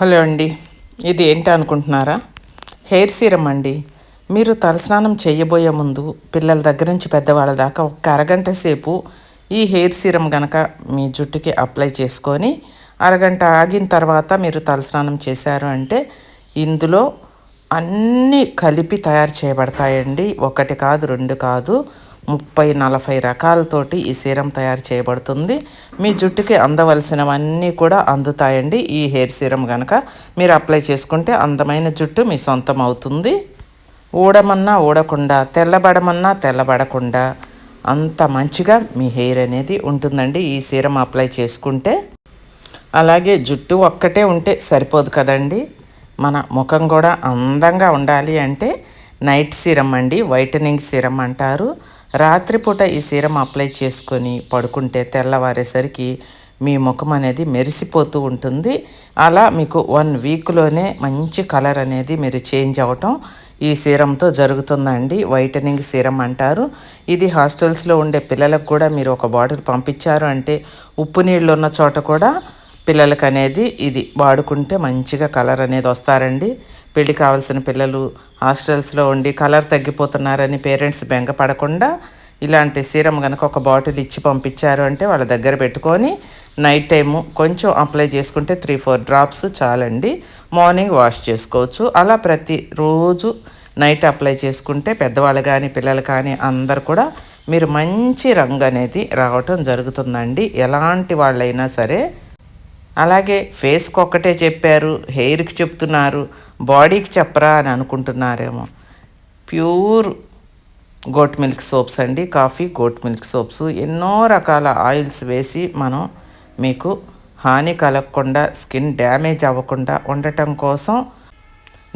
Hello అండి. ఇది ఏంటి అనుకుంటున్నారా? హెయిర్ సీరం అండి. మీరు తలస్నానం చేయబోయే ముందు పిల్లల దగ్గర నుంచి పెద్దవాళ్ళ దాకా ఒక అరగంట సేపు ఈ హెయిర్ సీరం గనక మీ జుట్టుకి అప్లై చేసుకొని అరగంట ఆగిన తర్వాత మీరు తలస్నానం చేశారు అంటే ఇందులో అన్నీ కలిపి తయారు చేయబడతాయండి. ఒకటి కాదు రెండు కాదు ముప్పై నలభై రకాలతోటి ఈ సీరం తయారు చేయబడుతుంది. మీ జుట్టుకి అందవలసినవన్నీ కూడా అందుతాయండి ఈ హెయిర్ సీరం కనుక మీరు అప్లై చేసుకుంటే అందమైన జుట్టు మీ సొంతం అవుతుంది. ఊడమన్నా ఊడకుండా తెల్లబడమన్నా తెల్లబడకుండా అంత మంచిగా మీ హెయిర్ అనేది ఉంటుందండి ఈ సీరం అప్లై చేసుకుంటే. అలాగే జుట్టు ఒక్కటే ఉంటే సరిపోదు కదండి. మన ముఖం కూడా అందంగా ఉండాలి అంటే నైట్ సీరం అండి వైటనింగ్ సీరం అంటారు. రాత్రిపూట ఈ సీరం అప్లై చేసుకొని పడుకుంటే తెల్లవారేసరికి మీ ముఖం అనేది మెరిసిపోతూ ఉంటుంది. అలా మీకు వన్ వీక్లోనే మంచి కలర్ అనేది మీరు చేంజ్ అవ్వటం ఈ సీరంతో జరుగుతుందండి. వైటనింగ్ సీరం అంటారు. ఇది హాస్టల్స్లో ఉండే పిల్లలకు కూడా మీరు ఒక బాటిల్ పంపించారు అంటే ఉప్పు నీళ్ళు ఉన్న చోట కూడా పిల్లలకి అనేది ఇది వాడుకుంటే మంచిగా కలర్ అనేది వస్తారండి. పెళ్ళి కావాల్సిన పిల్లలు హాస్టల్స్లో ఉండి కలర్ తగ్గిపోతున్నారని పేరెంట్స్ బెంగపడకుండా ఇలాంటి సీరం కనుక ఒక బాటిల్ ఇచ్చి పంపించారు అంటే వాళ్ళ దగ్గర పెట్టుకొని నైట్ టైము కొంచెం అప్లై చేసుకుంటే త్రీ ఫోర్ డ్రాప్స్ చాలండి. మార్నింగ్ వాష్ చేసుకోవచ్చు. అలా ప్రతిరోజు నైట్ అప్లై చేసుకుంటే పెద్దవాళ్ళు కానీ పిల్లలు కానీ అందరు కూడా మీరు మంచి రంగు అనేది రావటం జరుగుతుందండి. ఎలాంటి వాళ్ళైనా సరే. అలాగే ఫేస్కి ఒక్కటే చెప్పారు హెయిర్కి చెప్తున్నారు. బాడీకి చెప్పరా అని అనుకుంటున్నారేమో. ప్యూర్ గోట్ మిల్క్ సోప్స్ అండి కాఫీ గోట్ మిల్క్ సోప్స్. ఎన్నో రకాల ఆయిల్స్ వేసి మనం మీకు హాని కలగకుండా స్కిన్ డ్యామేజ్ అవ్వకుండా ఉండటం కోసం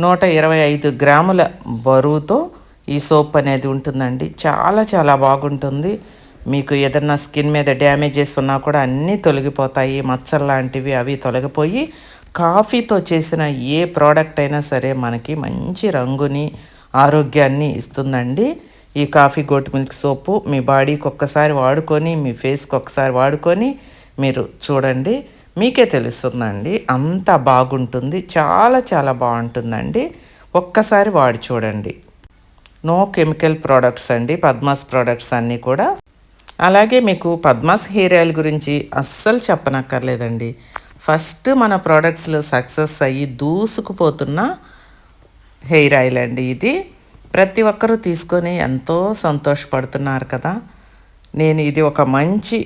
నూట ఇరవై ఐదు గ్రాముల బరువుతో ఈ సోప్ అనేది ఉంటుందండి. చాలా చాలా బాగుంటుంది. మీకు ఏదన్నా స్కిన్ మీద డ్యామేజెస్ ఉన్నా కూడా అన్నీ తొలగిపోతాయి మచ్చలు లాంటివి అవి తొలగిపోయి కాఫీతో చేసిన ఏ ప్రోడక్ట్ అయినా సరే మనకి మంచి రంగుని ఆరోగ్యాన్ని ఇస్తుందండి. ఈ కాఫీ గోట్ మిల్క్ సోపు మీ బాడీకి ఒక్కసారి వాడుకొని మీ ఫేస్కి ఒక్కసారి వాడుకొని మీరు చూడండి. మీకే తెలుస్తుందండి. అంత బాగుంటుంది. చాలా చాలా బాగుంటుందండి. ఒక్కసారి వాడి చూడండి. నో కెమికల్ ప్రోడక్ట్స్ అండి. పద్మాస్ ప్రోడక్ట్స్ అన్నీ కూడా. అలాగే మీకు పద్మాస్ హెయిర్ ఆయిల్ గురించి అస్సలు చెప్పనక్కర్లేదండి. ఫస్ట్ మన ప్రోడక్ట్స్లో సక్సెస్ అయ్యి దూసుకుపోతున్న హెయిర్ ఆయిల్ అండి ఇది. ప్రతి ఒక్కరూ తీసుకొని ఎంతో సంతోషపడుతున్నారు కదా. నేను ఇది ఒక మంచి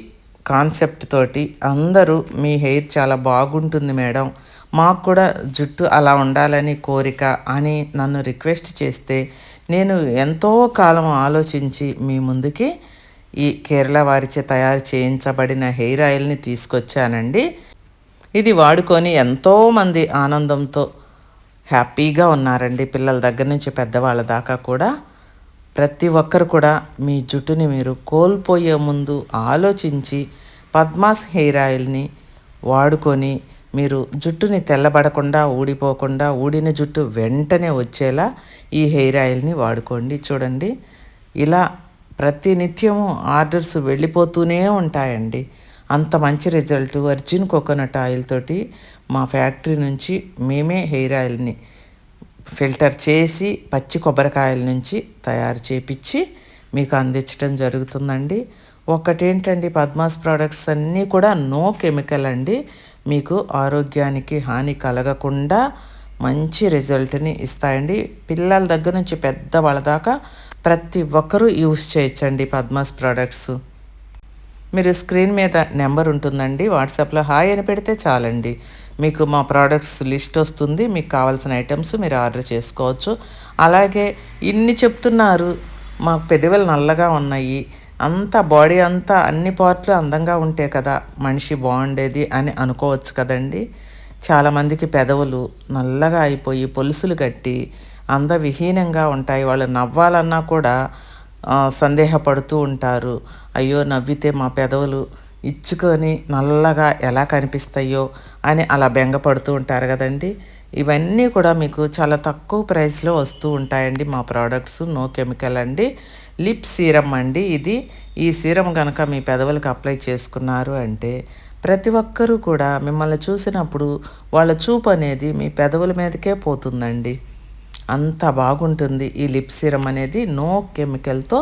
కాన్సెప్ట్ తోటి అందరూ మీ హెయిర్ చాలా బాగుంటుంది మేడం. మాకు కూడా జుట్టు అలా ఉండాలని కోరిక అని నన్ను రిక్వెస్ట్ చేస్తే నేను ఎంతో కాలం ఆలోచించి మీ ముందుకి ఈ కేరళ వారిచే తయారు చేయించబడిన హెయిర్ ఆయిల్ని తీసుకొచ్చానండి. ఇది వాడుకొని ఎంతోమంది ఆనందంతో హ్యాపీగా ఉన్నారండి. పిల్లల దగ్గర నుంచి పెద్దవాళ్ళ దాకా కూడా ప్రతి ఒక్కరు కూడా మీ జుట్టుని మీరు కోల్పోయే ముందు ఆలోచించి పద్మాస్ హెయిర్ ఆయిల్ని వాడుకొని మీరు జుట్టుని తెల్లబడకుండా ఊడిపోకుండా ఊడిన జుట్టు వెంటనే వచ్చేలా ఈ హెయిర్ ఆయిల్ని వాడుకోండి. చూడండి ఇలా ప్రతి నిత్యము ఆర్డర్స్ వెళ్ళిపోతూనే ఉంటాయండి. అంత మంచి రిజల్ట్ వర్జిన్ కోకోనట్ ఆయిల్ తోటి మా ఫ్యాక్టరీ నుంచి మేమే హెయిర్ ఆయిల్ని ఫిల్టర్ చేసి పచ్చి కొబ్బరికాయల నుంచి తయారు చేపించి మీకు అందించడం జరుగుతుందండి. ఒకటేంటండి పద్మాస్ ప్రోడక్ట్స్ అన్నీ కూడా నో కెమికల్ అండి. మీకు ఆరోగ్యానికి హాని కలగకుండా మంచి రిజల్ట్ని ఇస్తాయండి. పిల్లల దగ్గర నుంచి పెద్ద వాళ్ళ దాకా ప్రతి ఒక్కరూ యూస్ చేయొచ్చండి పద్మాస్ ప్రోడక్ట్స్ మీరు స్క్రీన్ మీద నెంబర్ ఉంటుందండి వాట్సాప్లో హాయ్ అని పెడితే చాలండి. మీకు మా ప్రోడక్ట్స్ లిస్ట్ వస్తుంది మీకు కావాల్సిన ఐటమ్స్ మీరు ఆర్డర్ చేసుకోవచ్చు. అలాగే ఇన్ని చెప్తున్నారు మా పెదవులు నల్లగా ఉన్నాయి అంతా బాడీ అంతా అన్ని పార్ట్లు అందంగా ఉంటే కదా మనిషి బాగుండేది అని అనుకోవచ్చు కదండి. చాలామందికి పెదవులు నల్లగా అయిపోయి పొలుసులు కట్టి అందవిహీనంగా ఉంటాయి. వాళ్ళు నవ్వాలన్నా కూడా సందేహపడుతూ ఉంటారు. అయ్యో నవ్వితే మా పెదవులు ఇచ్చుకొని నల్లగా ఎలా కనిపిస్తాయో అని అలా బెంగపడుతూ ఉంటారు కదండి. ఇవన్నీ కూడా మీకు చాలా తక్కువ ప్రైస్లో వస్తూ ఉంటాయండి మా ప్రోడక్ట్స్. నో కెమికల్ అండి. లిప్ సీరం అండి ఇది. ఈ సీరం కనుక మీ పెదవులకు అప్లై చేసుకున్నారు అంటే ప్రతి ఒక్కరూ కూడా మిమ్మల్ని చూసినప్పుడు వాళ్ళ చూపు అనేది మీ పెదవుల మీదకే పోతుందండి. అంత బాగుంటుంది ఈ లిప్ సీరం అనేది. నో కెమికల్తో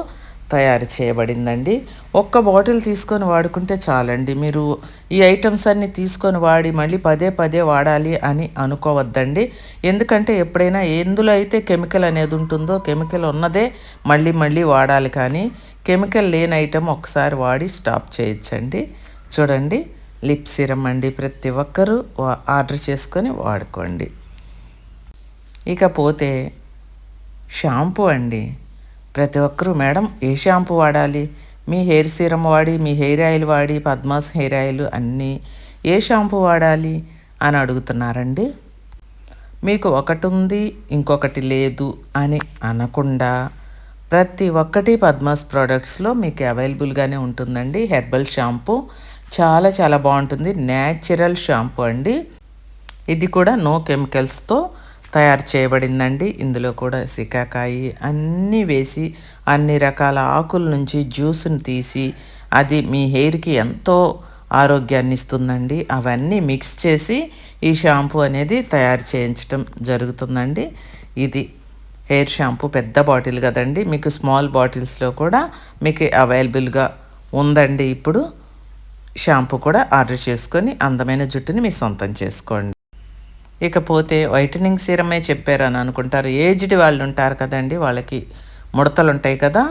తయారు చేయబడిందండి. ఒక్క బాటిల్ తీసుకొని వాడుకుంటే చాలండి. మీరు ఈ ఐటమ్స్ అన్నీ తీసుకొని వాడి మళ్ళీ పదే పదే వాడాలి అని అనుకోవద్దండి. ఎందుకంటే ఎప్పుడైనా ఎందులో అయితే కెమికల్ అనేది ఉంటుందో కెమికల్ ఉన్నదే మళ్ళీ మళ్ళీ వాడాలి కానీ కెమికల్ లేని ఐటమ్ ఒకసారి వాడి స్టాప్ చేయొచ్చండి. చూడండి లిప్ సిరం అండి ప్రతి ఒక్కరూ ఆర్డర్ చేసుకొని వాడుకోండి. ఇకపోతే షాంపూ అండి. ప్రతి ఒక్కరూ మేడం ఏ షాంపూ వాడాలి? మీ హెయిర్ సీరం వాడి మీ హెయిర్ ఆయిల్ వాడి పద్మాస్ హెయిర్ ఆయిల్ అన్నీ ఏ షాంపూ వాడాలి అని అడుగుతున్నారండి? మీకు ఒకటి ఉంది ఇంకొకటి లేదు అని అనకుండా ప్రతి ఒక్కటి పద్మాస్ ప్రోడక్ట్స్లో మీకు అవైలబుల్గానే ఉంటుందండి. హెర్బల్ షాంపూ చాలా చాలా బాగుంటుంది. న్యాచురల్ షాంపూ అండి. ఇది కూడా నో కెమికల్స్తో తయారు చేయబడిందండి. ఇందులో కూడా సికాకాయి అన్నీ వేసి అన్ని రకాల ఆకుల నుంచి జ్యూస్ని తీసి అది మీ హెయిర్కి ఎంతో ఆరోగ్యాన్ని ఇస్తుందండి. అవన్నీ మిక్స్ చేసి ఈ షాంపూ అనేది తయారు చేయించడం జరుగుతుందండి. ఇది హెయిర్ షాంపూ పెద్ద బాటిల్ కదండి. మీకు స్మాల్ బాటిల్స్లో కూడా మీకు అవైలబుల్గా ఉందండి. ఇప్పుడు షాంపూ కూడా ఆర్డర్ చేసుకొని అందమైన జుట్టుని మీ సొంతం చేసుకోండి. ఇకపోతే వైటనింగ్ సీరమే చెప్పారని అనుకుంటారు. ఏజ్డ్ వాళ్ళు ఉంటారు కదండి వాళ్ళకి ముడతలు ఉంటాయి కదా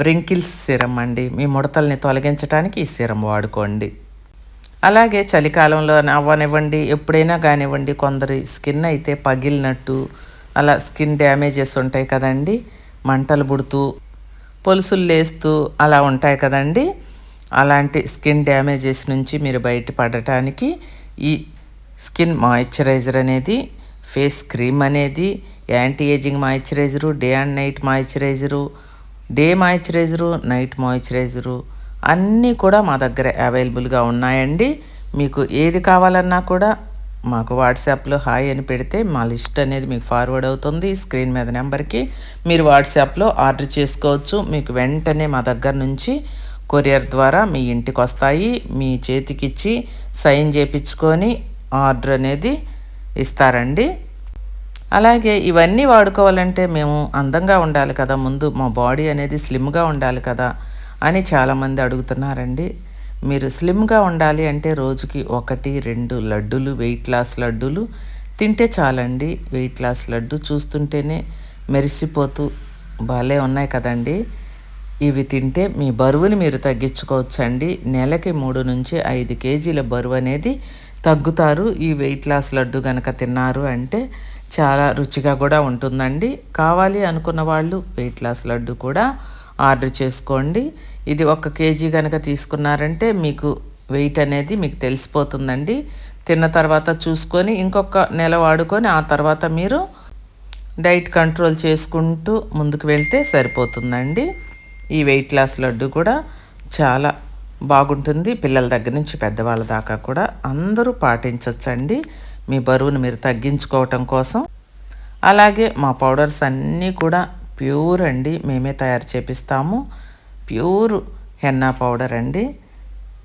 వ్రింకిల్స్ సీరం అండి. మీ ముడతల్ని తొలగించడానికి ఈ సీరం వాడుకోండి. అలాగే చలికాలంలో అవ్వనివ్వండి ఎప్పుడైనా కానివ్వండి కొందరి స్కిన్ అయితే పగిలినట్టు అలా స్కిన్ డ్యామేజెస్ ఉంటాయి కదండి మంటలు పుడుతూ పొలుసులు లేస్తూ అలా ఉంటాయి కదండి. అలాంటి స్కిన్ డ్యామేజెస్ నుంచి మీరు బయటపడటానికి ఈ స్కిన్ మాయిశ్చరైజర్ అనేది ఫేస్ క్రీమ్ అనేది anti ageing moisturiser day and night moisturiser day moisturiser night moisturiser అన్నీ కూడా మా దగ్గర అవైలబుల్గా ఉన్నాయండి. మీకు ఏది కావాలన్నా కూడా మాకు వాట్సాప్లో హాయ్ అని పెడితే మా లిస్ట్ అనేది మీకు ఫార్వర్డ్ అవుతుంది స్క్రీన్ మీద నెంబర్కి. మీరు వాట్సాప్లో ఆర్డర్ చేసుకోవచ్చు. మీకు వెంటనే మా దగ్గర నుంచి కొరియర్ ద్వారా మీ ఇంటికి వస్తాయి మీ చేతికిచ్చి సైన్ చేయించుకొని ఆర్డర్ అనేది ఇస్తారండి. అలాగే ఇవన్నీ వాడుకోవాలంటే మేము అందంగా ఉండాలి కదా ముందు మా బాడీ అనేది స్లిమ్గా ఉండాలి కదా అని చాలామంది అడుగుతున్నారండి. మీరు స్లిమ్గా ఉండాలి అంటే రోజుకి ఒకటి రెండు లడ్డూలు వెయిట్ లాస్ లడ్డూలు తింటే చాలండి. వెయిట్ లాస్ లడ్డు చూస్తుంటేనే మెరిసిపోతూ భలే ఉన్నాయి కదండి. ఇవి తింటే మీ బరువుని మీరు తగ్గించుకోవచ్చండి. నెలకి మూడు నుంచి ఐదు కేజీల బరువు అనేది తగ్గుతారు. ఈ వెయిట్ లాస్ లడ్డు కనుక తిన్నారు అంటే చాలా రుచిగా కూడా ఉంటుందండి. కావాలి అనుకున్న వాళ్ళు వెయిట్ లాస్ లడ్డు కూడా ఆర్డర్ చేసుకోండి. ఇది ఒక కేజీ కనుక తీసుకున్నారంటే మీకు వెయిట్ అనేది మీకు తెలిసిపోతుందండి. తిన్న తర్వాత చూసుకొని ఇంకొక నెల వాడుకొని ఆ తర్వాత మీరు డైట్ కంట్రోల్ చేసుకుంటూ ముందుకు వెళ్తే సరిపోతుందండి. ఈ వెయిట్ లాస్ లడ్డు కూడా చాలా బాగుంటుంది. పిల్లల దగ్గర నుంచి పెద్దవాళ్ళ దాకా కూడా అందరూ పాటించవచ్చండి మీ బరువును మీరు తగ్గించుకోవటం కోసం. అలాగే మా పౌడర్స్ అన్నీ కూడా ప్యూర్ అండి. మేమే తయారు చేపిస్తాము. ప్యూర్ హెన్నా పౌడర్ అండి.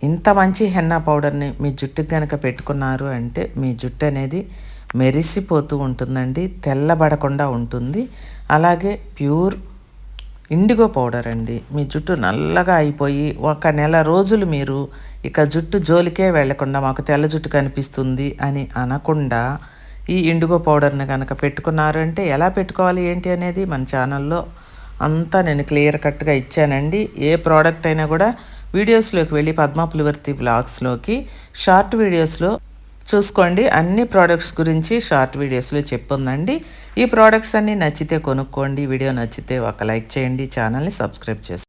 ఇంత మంచి హెన్నా పౌడర్ని మీ జుట్టుకు కనుక పెట్టుకున్నారు అంటే మీ జుట్టు అనేది మెరిసిపోతూ ఉంటుందండి. తెల్లబడకుండా ఉంటుంది. అలాగే ప్యూర్ ఇండిగో పౌడర్ అండి. మీ జుట్టు నల్లగా అయిపోయి ఒక నెల రోజులు మీరు ఇక జుట్టు జోలికే వెళ్ళకుండా మాకు తెల్ల జుట్టు కనిపిస్తుంది అని అనకుండా ఈ ఇండిగో పౌడర్ని కనుక పెట్టుకున్నారు అంటే ఎలా పెట్టుకోవాలి ఏంటి అనేది మన ఛానల్లో అంతా నేను క్లియర్ కట్గా ఇచ్చానండి. ఏ ప్రోడక్ట్ అయినా కూడా వీడియోస్లోకి వెళ్ళి పద్మాపులివర్తి బ్లాగ్స్లోకి షార్ట్ వీడియోస్లో చూసుకోండి. అన్ని ప్రోడక్ట్స్ గురించి షార్ట్ వీడియోస్లో చెప్పుందండి. ఈ ప్రోడక్ట్స్ అన్నీ నచ్చితే కొనుక్కోండి. వీడియో నచ్చితే ఒక లైక్ చేయండి. ఛానల్ని సబ్స్క్రైబ్ చేసుకోండి